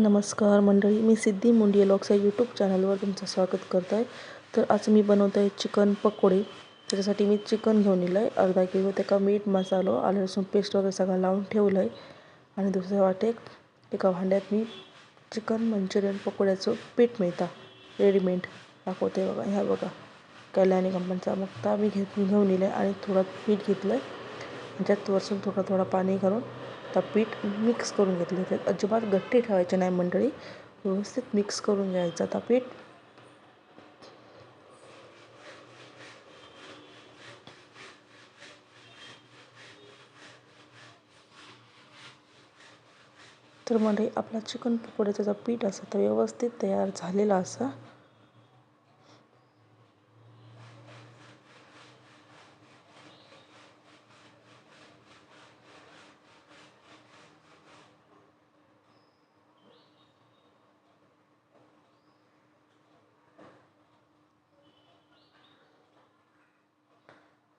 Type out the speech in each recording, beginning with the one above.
नमस्कार मंडळी मी सिद्धी मुंडिये लॉक्स या यूट्यूब चॅनलवर तुमचं स्वागत करत आहे तर आज मी बनवत आहे चिकन पकोडे. त्याच्यासाठी मी चिकन घेऊन येलं आहे अर्धा किलो त्याका मीठ मसालो आलं लसूण पेस्ट वगैरे सगळं लावून ठेवलं आहे आणि दुसऱ्या वाटेक एका भांड्यात मी चिकन मंचुरियन पकोड्याचं पीठ मिळतं. रेडीमेड दाखवते बघा. ह्या बघा. कल्याणी कंपनीचा मग ता मी घेत घेऊन येलं आहे आणि थोडं पीठ घेतलं आहे ज्यात वरसून थोडं थोडं पाणी घालून आता पीठ मिक्स करून घेतलं. त्यात अजिबात गट्टी ठेवायचे नाही मंडळी. व्यवस्थित मिक्स करून घ्यायचं आता पीठ. तर मंडळी आपला चिकन पकोड्याचं जो पीठ असा तर व्यवस्थित तयार झालेला असा.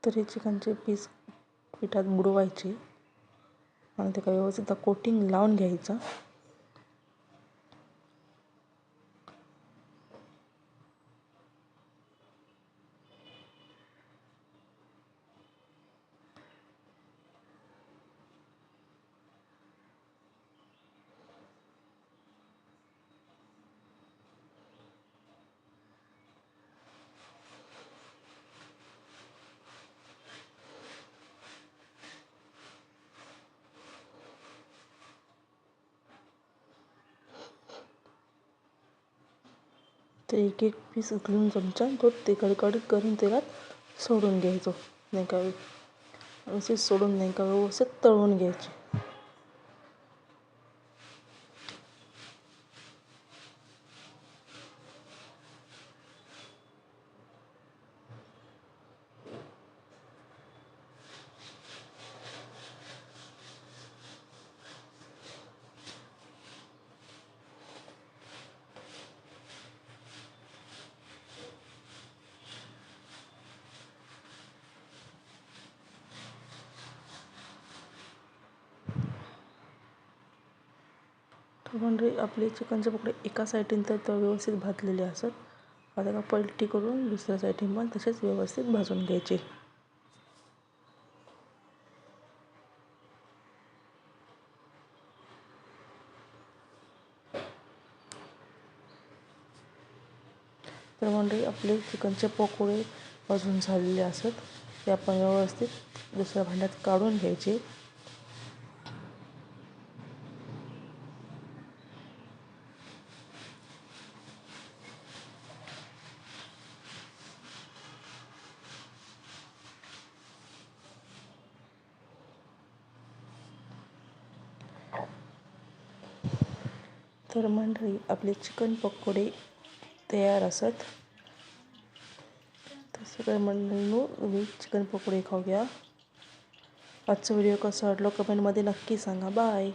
तरी चिकनचे पीस पिठात बुडवायचे. आणि ते काय व्यवस्थित कोटिंग लावून घ्यायचं. ते एक एक पीस घालून चमचा तो ते कडकडीत करून तेलात सोडून घ्यायचो. नाही का? असे सोडून नाही का? व्यवस्थित तळून घ्यायचे. म्हणजे आपले चिकनचे पकडे एका साईडीन तर व्यवस्थित भाजलेले असत. आता का पलटी करून दुसऱ्या साईडीन पण तसेच व्यवस्थित भाजून घ्यायचे. तर म्हणजे आपले चिकनचे पकोडे भाजून झालेले असत. ते आपण व्यवस्थित दुसऱ्या भांड्यात काढून घ्यायचे. तर मंडळी आपले चिकन पकोडे तयार असत. तर सगळ्या मंडळींनो तुम्ही चिकन पकोडे खाऊया. आजचा व्हिडिओ कसा वाटलो? कमेंटमध्ये नक्की सांगा. बाय